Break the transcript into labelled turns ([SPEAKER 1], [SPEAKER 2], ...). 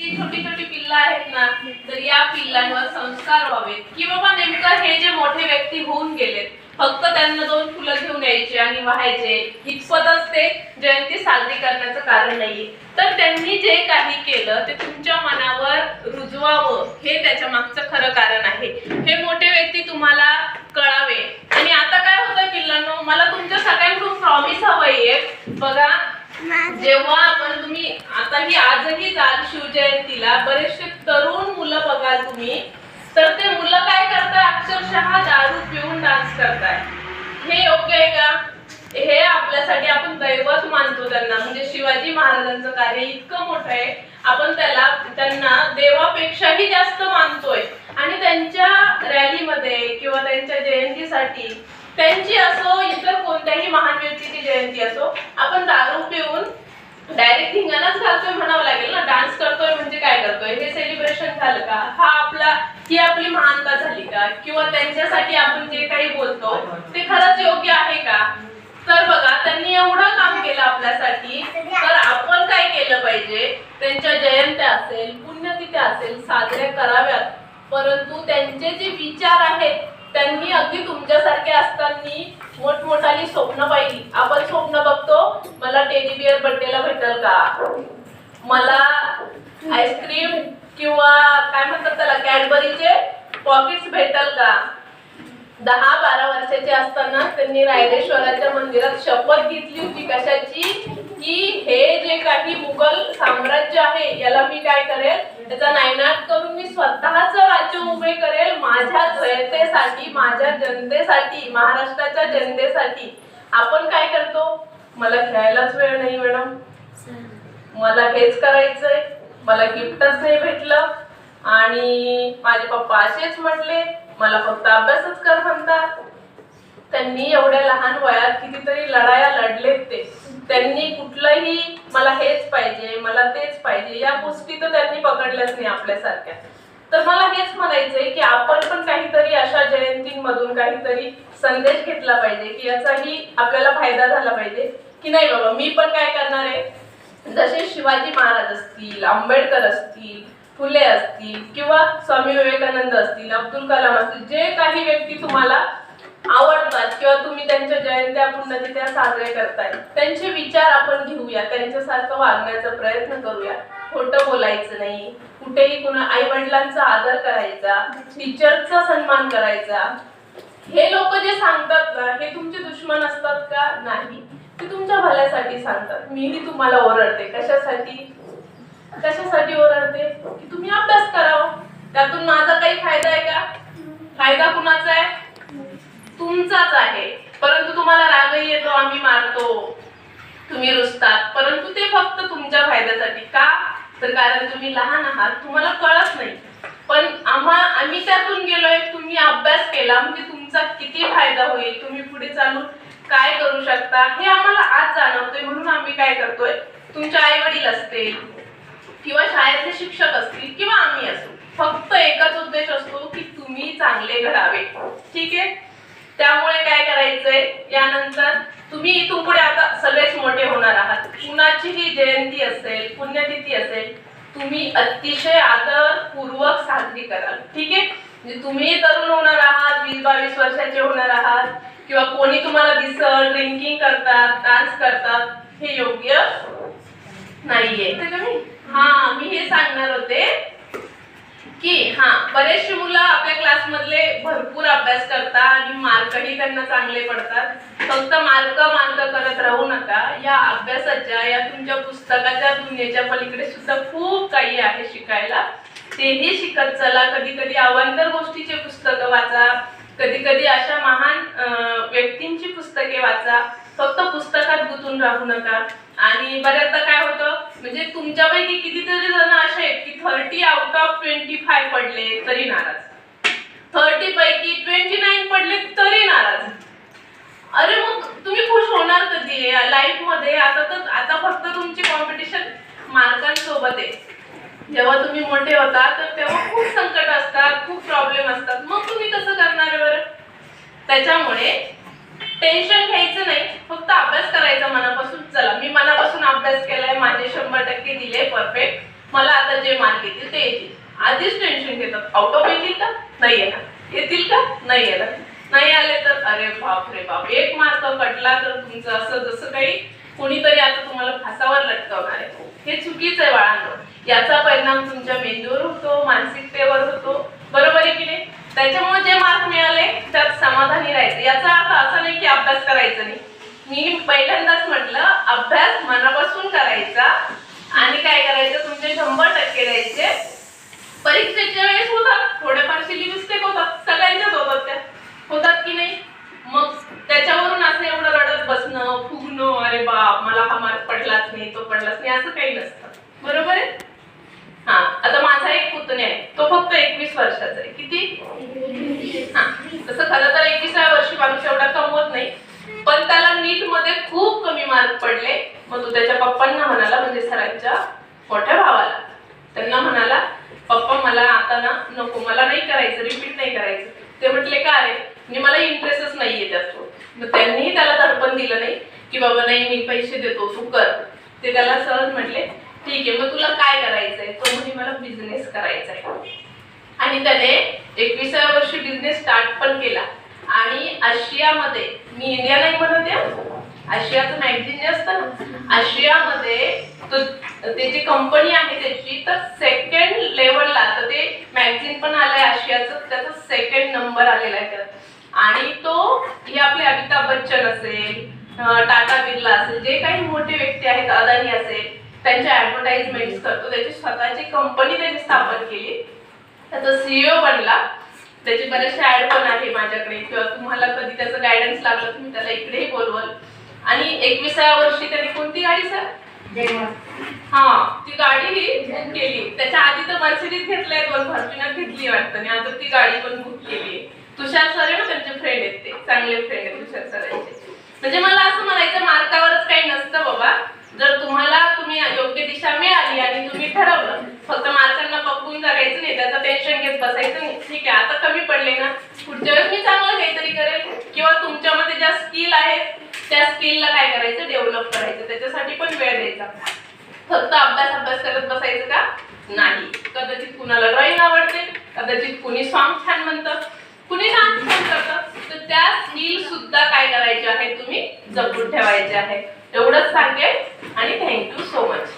[SPEAKER 1] छोटी छोटी पिल्ल आहेत ना तर या पिल्लांवर संस्कार व्हावेत. की बाबा नेमकं हे जे मोठे व्यक्ती होऊन गेलेत फक्त त्यांना दोन फुलं घेऊन यायचे आणि वाहायचे इतपतच ते जयंती साजरी करण्याचं कारण नाही तर त्यांनी जे काही केलं ते तुमच्या मनावर रुजवावं हे त्याच्या मागचं खरं कारण आहे. हे मोठे व्यक्ती तुम्हाला कळावे. आणि आता काय होतं पिल्लांनो मला तुमच्या सगळ्यांकडून प्रॉमिस हवं आहे. बघा जेव्हा आपण तुम्ही आता ही आजही जाल शिवजयंतीला बरेचसे तरुण मुलं बघाल तुम्ही तर ते मुलं काय करतात? अक्षरशः दारू पिऊन डान्स करताय हे योग्य आहे का? हे आपल्यासाठी आपण दैवत मानतो त्यांना. म्हणजे शिवाजी महाराजांचं कार्य इतकं मोठं आहे. आपण त्याला त्यांना देवापेक्षाही जास्त मानतोय. आणि त्यांच्या रॅलीमध्ये किंवा त्यांच्या जयंतीसाठी त्यांची असो इतर कोणत्याही महान व्यक्तीची जयंती असो आपण दारू पिऊन डायरेक्ट धिंगाणाच घालतोय म्हणावं लागेल ना. डान्स करतोय म्हणजे काय करतोय? हे सेलिब्रेशन झालं का? हा आपला ही आपली महानता झाली का? किंवा त्यांच्यासाठी आपण जे काही बोलतो ते खरंच योग्य आहे का? तर बघा त्यांनी एवढं काम केलं आपल्यासाठी तर आपण काय केलं पाहिजे? त्यांच्या जयंत्या असेल पुण्यतिथ्या असेल साजऱ्या कराव्यात. परंतु त्यांचे जे विचार आहेत त्यांनी अगदी तुमच्यासारखे असताना मोठमोठाली स्वप्न पाहिली. आपण स्वप्न बघतो मला टेडी बिअर बर्थडेला भेटेल का? मला आईस्क्रीम किंवा काय म्हणतात त्याला कॅडबरीचे पॉकेट्स भेटेल का? दहा बारा वर्षाचे असताना त्यांनी रायरेश्वराच्या मंदिरात शपथ घेतली होती कशाची? की हे जे मुघल साम्राज्य आहे याला मी काय करेल? त्याचा नायनाट करून मी स्वतःच राज्य उभे करेल माझ्या जनतेसाठी माझ्या जनतेसाठी महाराष्ट्राच्या जनतेसाठी. आपण काय करतो? मला खेळायलाच वेळ नाही मॅडम. मला हेच करायचंय. मला गिफ्टच नाही भेटलं. आणि माझे पप्पा असेच म्हटले मला फक्त अभ्यासच कर म्हणतात. त्यांनी एवढ्या लहान वयात कितीतरी लढाया लढलेत ते. त्यांनी कुठलंही मला हेच पाहिजे मला तेच पाहिजे या गोष्टी तर त्यांनी पकडल्याच नाही आपल्यासारख्या. तर मला हेच म्हणायचंय की आपण पण काहीतरी अशा जयंतींमधून काहीतरी संदेश घेतला पाहिजे की याचाही आपल्याला फायदा झाला पाहिजे. की नाही बाबा मी पण काय करणार आहे? जसे शिवाजी महाराज असतील आंबेडकर असतील फुले असतील किंवा स्वामी विवेकानंद असतील अब्दुल कलाम असतील जे काही व्यक्ती तुम्हाला आवडतात किंवा तुम्ही त्यांच्या जयंत्या पुण्यतिथ्या साजरे करताय. त्यांचे विचार आपण घेऊया त्यांच्यासारखं वागण्याचा प्रयत्न करूया. खोटं बोलायचं नाही. कुठेही कुणा आई वडिलांचा आदर करायचा टीचरचा सन्मान करायचा. हे लोक जे सांगतात ना हे तुमचे दुश्मन असतात का? नाही. ते तुमच्या भल्यासाठी सांगतात. मीही तुम्हाला ओरडते. कशासाठी? कशासाठी ओरडते? की तुम्ही अभ्यास करावा. त्यातून माझा काही फायदा आहे का? फायदा कुणाचा आहे? तुमचाच आहे. परंतु तुम्हाला रागही येतो आम्ही मारतो. तुम्ही रुसतात. परंतु ते फक्त तुमच्या फायद्यासाठी का? तर कारण तुम्ही लहान आहात तुम्हाला कळत नाही. पण आम्हा आम्ही त्यातून गेलोय तुम्ही अभ्यास केला म्हणजे तुमचा किती फायदा होईल? तुम्ही पुढे चालून काय करू शकता? हे आम्हाला आज जाणवतोय म्हणून आम्ही काय करतोय? तुमचे आई वडील असतील किंवा शाळेतले शिक्षक असतील किंवा आम्ही असू. फक्त एकच उद्देश असतो की तुम्ही चांगले घडावे. ठीक आहे? त्यामुळे काय करायचंय? यानंतर तुम्ही इथून पुढे आता सगळेच मोठे होणार आहात. कुणाचीही जयंती असेल पुण्यतिथी असेल तुम्ही अतिशय आदरपूर्वक साजरी कराल. ठीक आहे? म्हणजे तुम्ही तरुण होणार आहात वीस बावीस वर्षाचे होणार आहात किंवा कोणी तुम्हाला दिसल ड्रिंकिंग करतात डान्स करतात हे योग्य नाहीये. हा मी हे सांगणार होते. की हा बरेचसे मुलं आपल्या क्लासमधले भरपूर अभ्यास करतात आणि मार्कही त्यांना चांगले पडतात. फक्त मार्क मार्क करत राहू नका. या अभ्यासाच्या या तुमच्या पुस्तकाच्या दुनियेच्या पलीकडे सुद्धा खूप काही आहे शिकायला. तेही शिकत चला. कधी कधी अवांतर गोष्टीचे पुस्तकं वाचा. कधी कधी अशा महान पुस्तके वाचा. फक्त पुस्तकात गुंतून राहू नका. आणि बऱ्याचदा काय होतं म्हणजे तुमच्यापैकी कितीतरी जण असे आहेत की thirty out of twenty five पडले तरी नाराज. थर्टी पैकी ट्वेंटी नाईन पडले तरी नाराज. अरे मग तुम्ही खुश होणार कधी? लाईफमध्ये आता तर आता फक्त तुमची कॉम्पिटिशन मार्कांसोबत आहे. जेव्हा तुम्ही मोठे होता तर तेव्हा खूप संकट असतात खूप प्रॉब्लेम असतात. मग तुम्ही कसं करणार बरं? त्याच्यामुळे टेन्शन घ्यायचं नाही. फक्त अभ्यास करायचा मनापासून. चला मी मनापासून अभ्यास केलाय माझे शंभर टक्के दिले परफेक्ट मला आता जे मार्क येतील ते येतील. आधीच टेन्शन घेतात. आउट ऑफ येतील का? नाही येणार. येतील का? नाही येणार. नाही आले तर अरे बाप रे बाप एक मार्क कटला तर तुमचं असं जसं काही कोणीतरी आता तुम्हाला फासावर लटकवणार आहे. हे चुकीचं आहे बाळांनो. याचा परिणाम तुमच्या मेंदूवर होतो मानसिकतेवर होतो. बरोबर आहे की नाही? त्याच्यामुळे जे मार्क मिळाले त्यात समाधानी राहायचं. याचा अर्थ असा नाही की अभ्यास करायचा नाही. मी पहिल्यांदाच म्हटलं अभ्यास मनापासून करायचा आणि काय करायचं? तुमचे शंभर टक्के द्यायचे. परीक्षेच्या वेळेस होतात थोडेफार मिस्टेक होतात. सगळ्या होतात त्या होतात की नाही मग त्याच्यावरून असं एवढं रडत बसणं फुगणं अरे बाप मला हा मार्क पडलाच नाही तो पडलाच नाही असं काही नसतं बरोबर आहे हा आता माझा एक पुतण्या आहे तो फक्त एकवीस वर्षाचा आहे किती हा तसं खरं तर एकविसाव्या वर्षी माणूस एवढा कमवत नाही. पण त्याला नीटमध्ये खूप कमी मार्क पडले. मग तो त्याच्या पप्पांना म्हणाला म्हणजे सरांच्या मोठ्या भावाला. त्यांना म्हणाला पप्पा मला आता ना नको मला नाही करायचं रिपीट नाही करायचं. ते म्हटले का अरे म्हणजे मला इंटरेस्टच नाहीये त्यात मग त्यांनीही त्याला दडपण दिलं नाही की बाबा नाही मी पैसे देतो तू कर. ते त्याला सहज म्हटले ठीक आहे मग तुला काय करायचंय? तो म्हणे मला बिझनेस करायचा आहे आणि त्याने एकविसाव्या वर्षी बिझनेस स्टार्ट पण केला. आणि आशियामध्ये मी इंडिया नाही म्हणत आहे आशियाचं मॅगझिन जे असतं ना आशियामध्ये तो त्याची कंपनी आहे त्याची तर सेकंड लेवलला तर ते मॅगझिन पण आलंय आशियाचं त्याचा सेकंड नंबर आलेला आहे त्यात. आणि तो हे आपले अमिताभ बच्चन असेल टाटा बिर्ला असेल जे काही मोठे व्यक्ती आहेत अदानी असेल त्यांच्या ऍडव्हर्टाइजमेंट करतो. त्याची स्वतःची कंपनी त्याची स्थापन केली. त्याचा सीईओ बनला. त्याची बरेचसे ऍड पण आहे माझ्याकडे. किंवा तुम्हाला कधी त्याचं गायडन्स लागलं तुम्ही त्याला इकडेही बोलवाल. आणि एकविसाव्या वर्षी त्याने कोणती गाडी सर हा ती गाडी ही बुक केली. त्याच्या आधी तर मर्सिडीज घेतलंय दोन फॉर्च्युनर घेतली वाटतं. आणि आता ती गाडी पण बुक केली तुषार सर आहे ना त्यांचे फ्रेंड आहेत ते. चांगले फ्रेंड आहेत तुषार सरांचे म्हणजे मला असं म्हणायचं मार्कावरच काही नसतं बाबा. जर तुम्हाला तुम्ही योग्य दिशा मिळाली आणि तुम्ही ठरवलं फक्त मार्कांना पकडून नाही त्याचं टेन्शन घेत बसायचं नाही. ठीक आहे आता कमी पडले ना. पुढच्या वेळेस मी चांगलं काहीतरी करेल. किंवा तुमच्यामध्ये ज्या स्किल आहेत त्या स्किलला काय करायचं? डेव्हलप करायचं. त्याच्यासाठी पण वेळ द्यायचा. फक्त अभ्यास अभ्यास करत बसायचं का? नाही. कदाचित कुणाला ड्रॉइंग आवडते कदाचित कुणी सॉन्ग छान म्हणतं कुणी डान्स छान करतं. तर त्या स्किल सुद्धा काय करायचे आहे? तुम्ही जपून ठेवायचे आहे. एवढंच सांगेल आणि थँक्यू सो मच